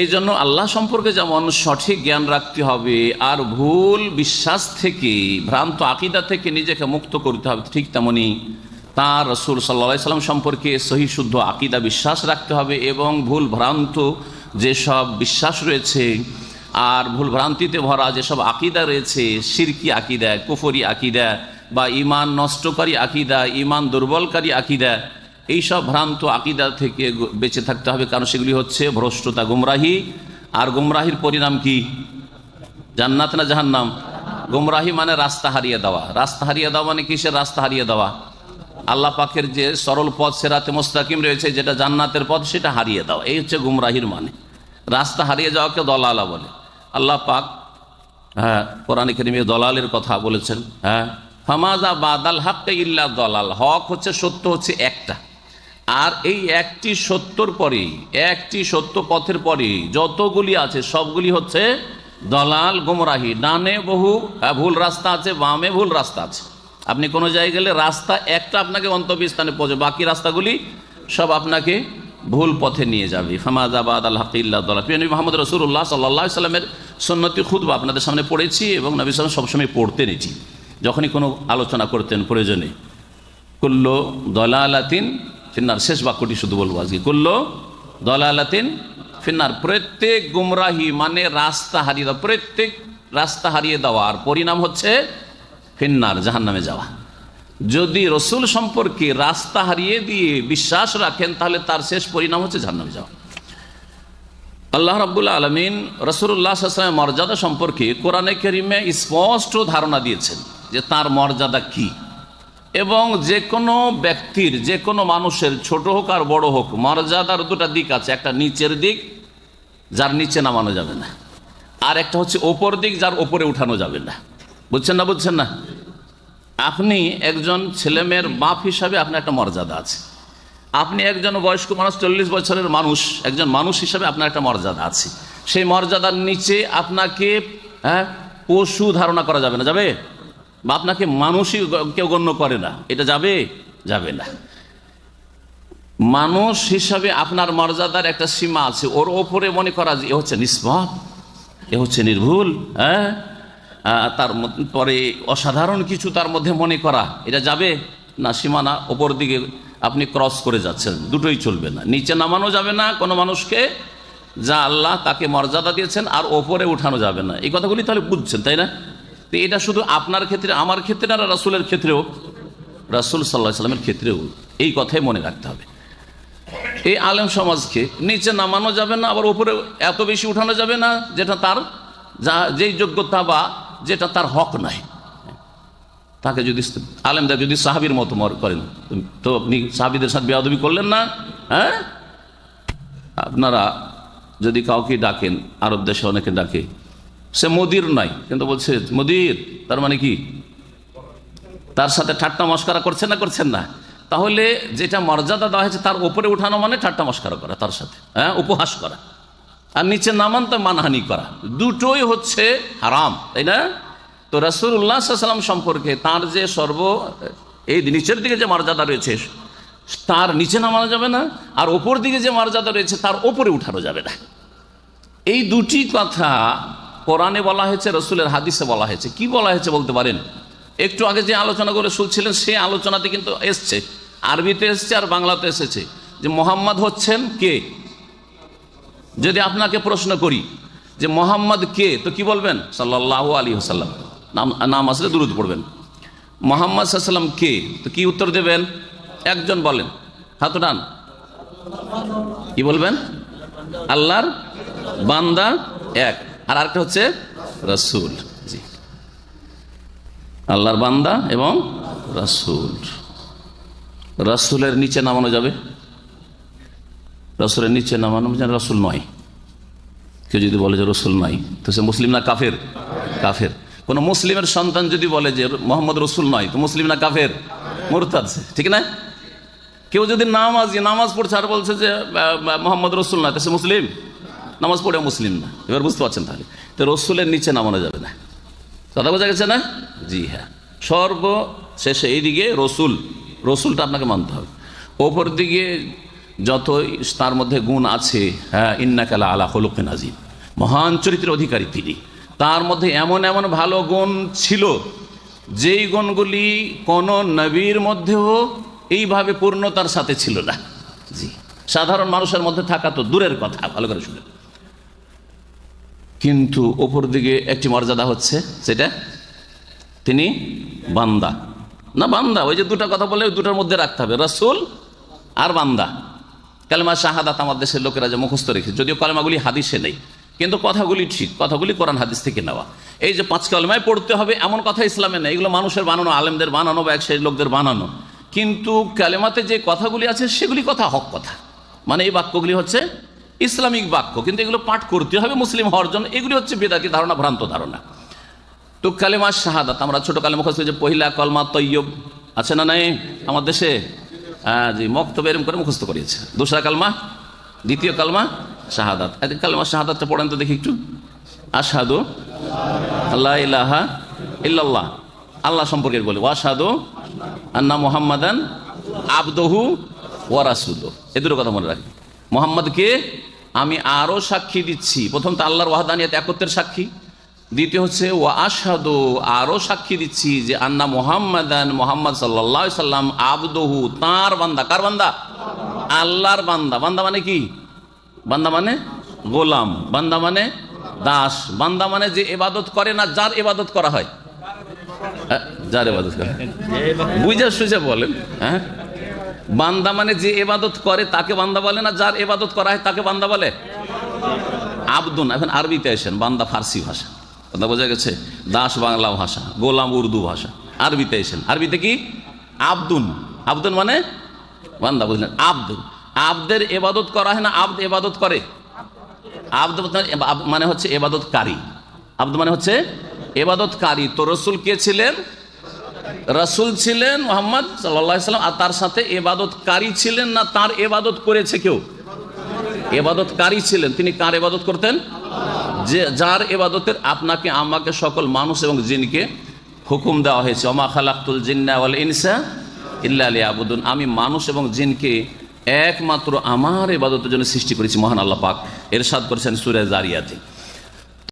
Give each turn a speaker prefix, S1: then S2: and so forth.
S1: এই জন্য আল্লাহ সম্পর্কে যেমন সঠিক জ্ঞান রাখতে হবে আর ভুল বিশ্বাস থেকে, ভ্রান্ত আকিদা থেকে নিজেকে মুক্ত করতে হবে, ঠিক তেমনি তাঁর রসুল সাল্লা সাল্লাম সম্পর্কে সহি শুদ্ধ আকিদা বিশ্বাস রাখতে হবে এবং ভুল ভ্রান্ত যেসব বিশ্বাস রয়েছে আর ভুল ভ্রান্তিতে ভরা যেসব আকিদা রয়েছে, সিরকি আকিদা, কুফরি আকিদা বা ইমান নষ্টকারী আকিদা ইমান দুর্বলকারী আকিদা এইসব ভ্রান্ত আকিদা থেকে বেঁচে থাকতে হবে, কারণ সেগুলি হচ্ছে ভ্রষ্টতা, গুমরাহি। আর গুমরাহির পরিণাম কি? জান্নাত না জাহান্নাম? গুমরাহি মানে রাস্তা হারিয়ে দেওয়া। রাস্তা হারিয়ে দেওয়া মানে কিসের রাস্তা হারিয়ে দেওয়া? আল্লাহ পাকের যে সরল পথ, সেরাতে মোস্তাকিম রয়েছে, যেটা জান্নাতের পথ, সেটা হারিয়ে দেওয়া। এই হচ্ছে গুমরাহির মানে। রাস্তা হারিয়ে যাওয়াকে দলালা বলে। আল্লাহ পাক হ্যাঁ কোরআন করিমে দলালের কথা বলেছেন হ্যাঁ ফামাজা বাদাল হাক্কে ইল্লা দলাল। হক হচ্ছে, সত্য হচ্ছে একটা। আর এই একটি সত্যর পরে একটি সত্য পথের পরে যতগুলি আছে সবগুলি হচ্ছে দলাল গুমরাহি। ডানে বহু হ্যাঁ, ভুল রাস্তা আছে বামে ভুল রাস্তা আছে। আপনি কোনো জায়গায় গেলে রাস্তা একটা আপনাকে গন্তব্যস্থানে পৌঁছে বাকি রাস্তাগুলি সব আপনাকে ভুল পথে নিয়ে যাবে। ফামাজাবাদ আল্লাহ ইল্লাহ দল্লাহ প্রিয় নবী মোহাম্মদ রসুল্লাহ সাল্লাহ সাল্লামের সন্ন্যতি খুদবা আপনাদের সামনে পড়েছি এবং নবী সালাম সবসময় পড়তে নিয়েছি যখনই কোনো আলোচনা করতেন প্রয়োজনে। কুল্লো দলালাতিন ফিন্নার, শেষ বাক্যটি শুধু বলব আজকে। কুল্লো দলালাতিন ফিন্নার, প্রত্যেক গুমরাহি মানে রাস্তা হারিয়ে দেওয়া, প্রত্যেক রাস্তা হারিয়ে দেওয়ার পরিণাম হচ্ছে ফিন্নার জাহান নামে যাওয়া। যদি রসুল সম্পর্কে রাস্তা হারিয়ে দিয়ে বিশ্বাস রাখেন, তাহলে তার শেষ পরিণাম হচ্ছে জাহান্নামে যাওয়া। আল্লাহ রাবুল্লাহ আলমিন রসুল্লাহ আসলামের মর্যাদা সম্পর্কে কোরআনে করিমে স্পষ্ট ধারণা দিয়েছেন যে তার মর্যাদা কি। এবং যে কোনো ব্যক্তির, যে কোনো মানুষের, ছোট হোক আর বড় হোক, মর্যাদার দুটা দিক আছে। একটা নিচের দিক, যার নিচে নামানো যাবে না। আর একটা হচ্ছে ওপর দিক, যার ওপরে উঠানো যাবে না। বুঝছেন না বুঝছেন না? আপনি একজন ছেলেমেয়ের বাপ হিসাবে আপনার একটা মর্যাদা আছে। আপনি একজন বয়স্ক মানুষ, চল্লিশ বছরের মানুষ, একজন মানুষ হিসাবে আপনার একটা মর্যাদা আছে। সেই মর্যাদার নিচে আপনাকে হ্যাঁ পশু ধারণা করা যাবে না। যাবে? বা আপনাকে মানুষই কেউ গণ্য করে না। এটা যাবে? যাবে না। মানুষ হিসাবে আপনার মর্যাদার একটা সীমা আছে। ওর ওপরে মনে করা যে এ হচ্ছে নিষ্পাপ, এ হচ্ছে নির্ভুল হ্যাঁ? তার পরে অসাধারণ কিছু তার মধ্যে মনে করা, এটা যাবে? না, সীমানা ওপর দিকে আপনি ক্রস করে যাচ্ছেন। দুটোই চলবে না। নিচে নামানো যাবে না, কোনো মানুষকে। যা আল্লাহ তাকে মর্যাদা দিয়েছেন, আর ওপরে উঠানো যাবে না। এই কথাগুলি তাহলে বুঝছেন, তাই না? এটা শুধু আপনার ক্ষেত্রে, আমার ক্ষেত্রে আর রাসুলের ক্ষেত্রেও, রাসুল সাল্লাহ সাল্লামের ক্ষেত্রেও এই কথাই মনে রাখতে হবে। এই আলেম সমাজকে নিচে নামানো যাবে না, আবার উপরে এত বেশি উঠানো যাবে না, যেটা তার যা, যেই যোগ্যতা বা যেটা তার হক নাই। তাকে যদি আলেমদের যদি সাহাবির মতো করেন, তো আপনি সাহাবিদের সাথে বেয়াদবি করলেন না? হ্যাঁ? আপনারা যদি কাউকে ডাকেন, আরব দেশে অনেকে ডাকে সে মোদির নাই, কিন্তু বলছে, মোদির, তার মানে কি? তার সাথে ঠাট্টা মস্কারা করছেন না করছেন না? তাহলে যেটা মর্যাদা দেওয়া হয়েছে, তার উপরে উঠানো মানে ঠাট্টা মস্কারা করা, তার সাথে হ্যাঁ উপহাস করা। আর নিচে নামান তো মানহানি করা, দুটোই হচ্ছে হারাম, তাই না? তো রাসুল্লাহ সাল্লাম সম্পর্কে তার যে সর্ব, এই নিচের দিকে যে মর্যাদা রয়েছে, তার নিচে নামানো যাবে না, আর ওপর দিকে যে মর্যাদা রয়েছে, তার ওপরে উঠানো যাবে না। এই দুটি কথা কোরআনে বলা হয়েছে, রসুলের হাদিসে বলা হয়েছে। কি বলা হয়েছে বলতে পারেন? একটু আগে যে আলোচনা করে শুনছিলেন, সেই আলোচনাতে কিন্তু এসছে। আরবিতে এসছে আর বাংলাতে এসেছে। যে মোহাম্মদ হচ্ছেন কে? যদি আপনাকে প্রশ্ন করি, যে মোহাম্মদ কে, তো কি বলবেন? সাল্লাহ আলী হাসাল্লাম নাম নাম আসলে দূরত পড়বেন। মোহাম্মদ সাল্লাম কে? তো কি উত্তর দেবেন? একজন বলেন। হাত ডান কি বলবেন? আল্লাহর বান্দা এক। আর আরেকটা হচ্ছে রসুল। জি। আল্লাহর বান্দা এবং রসুল। রসুলের নিচে নামানো যাবে? রসুলের নিচে নামানো যেন রসুল নয়। কেউ যদি বলে যে রসুল নয়, তো সে মুসলিম না কাফের? কাফের। কোন মুসলিমের সন্তান যদি বলে যে মোহাম্মদ রসুল নয়, তো মুসলিম না কাফের? মোরতাদ। ঠিক না? কেউ যদি নামাজ নামাজ পড়ছে আর বলছে যে মোহাম্মদ রসুল নয়, তো সে মুসলিম? নামাজ পড়ে মুসলিম না। এবার বুঝতে পারছেন তাহলে। তো রসুলের নিচে নামানো যাবে না। কথা বোঝা গেছে না? জি হ্যাঁ। সর্ব শেষে এইদিকে রসুল, রসুলটা আপনাকে মানতে হবে। ওপর দিকে যতই তার মধ্যে গুণ আছে হ্যাঁ ইন্নাকালা আলা হলুকিন আজিম মহান চরিত্রের অধিকারী তিনি। তার মধ্যে এমন এমন ভালো গুণ ছিল, যেই গুণগুলি কোন নবীর মধ্যেও এইভাবে পূর্ণতার সাথে ছিল না। জি। সাধারণ মানুষের মধ্যে থাকা তো দূরের কথা, ভালো করে শুনে। কিন্তু ওপর দিকে একটি মর্যাদা হচ্ছে, সেটা তিনি বান্দা। না, বান্দা, ওই যে দুটা কথা বলে দুটার মধ্যে রাখতে হবে, রসুল আর বান্দা। কালেমা শাহাদাত আমার দেশের লোকেরা যে মুখস্থ রেখেছে, যদিও কালেমাগুলি হাদিসে নেই, কিন্তু কথাগুলি ঠিক, কথাগুলি কোরআন হাদিস থেকে নেওয়া। এই যে পাঁচ কালেমায় পড়তে হবে, এমন কথা ইসলামে নেই, এগুলো মানুষের বানানো, আলেমদের বানানো বা এক লোকদের বানানো। কিন্তু কালেমাতে যে কথাগুলি আছে, সেগুলি কথা হক কথা। মানে এই বাক্যগুলি হচ্ছে ইসলামিক বাক্য কিন্তু এগুলো পাঠ করতে হবে মুসলিম হওয়ার জন্য। এগুলি হচ্ছে বেদাতি ধারণা ভ্রান্ত ধারণা। তো কালেমা শাহাদাত আমরা ছোট কালে মুখস্থ যে পহিলা কলমা তৈয়ব। আছে না নাই? আমার দেশে? হ্যাঁ জি মক্তব এরম করে মুখস্থ করিয়েছে। দোসরা কালমা? দ্বিতীয় কালমা? শাহাদাত। আচ্ছা, কালমা শাহাদাতটা পড়েন তো দেখি একটু। আসাদু আল্লাহ ইলাহা ইল্লাল্লাহ। আল্লাহ সম্পর্কে বলে। ওয়াসাদু আন্না মোহাম্মদান আবদহু এ দুটো কথা মনে রাখি মোহাম্মদকে আমি আরও সাক্ষী দিচ্ছি। প্রথম তো আল্লাহর ওয়াহাদানিয়াত একত্রের সাক্ষী। দ্বিতীয় হচ্ছে ও আসাদু আরও সাক্ষী দিচ্ছি যে আন্না মোহাম্মদান মোহাম্মদ সাল্লাহ সাল্লাম আবদহু তার বান্দা। কার বান্দা? আল্লাহর বান্দা। বান্দা মানে কি? বান্দা মানে গোলাম। বান্দা মানে দাস। বান্দা মানে যে এবাদত করে না যার এবাদত করা হয়। হ্যাঁ, যার এবাদত করে। বুঝে সুঝে বলেন। হ্যাঁ? বান্দা মানে যে এবাদত করে, তাকে বান্দা বলে না? যার এবাদত করা হয়, তাকে বান্দা বলে? আবদুন, এখন আরবিতে আসেন, বান্দা ফার্সি ভাষা। কথা বোঝা গেছে? দাস বাংলা ভাষা, গোলাম উর্দু ভাষা। আরবিতে এসেন আরবিতে কি? আবদুন। আবদুন মানে? বান্দা, বুঝলেন? আব্দ। আব্দের এবাদত করা হয় না, আব্দ এবাদত করে? আব্দ মানে হচ্ছে এবাদতকারী। আব্দ মানে হচ্ছে এবাদতকারী। তো রসুল কে ছিলেন? রসুল ছিলেন মোহাম্মদ সাল্লাম আর তার সাথে এবাদতকারী ছিলেন না, তার এবাদত করেছে কেউ? এবাদতকারী ছিলেন। তিনি কার এবাদত করতেন? যে, যার এবাদতের আপনাকে, আমাকে সকল মানুষ এবং জিনকে হুকুম দেওয়া হয়েছে। অমা খালাক্তুল জিন্না ওয়াল ইনসা ইল্লা আলী আবুদুন আমি মানুষ এবং জিনকে একমাত্র আমার এবাদতের জন্য সৃষ্টি করেছি, মহান আল্লাহ পাক। এরশাদ করেছেন সুরে জারিয়াতে।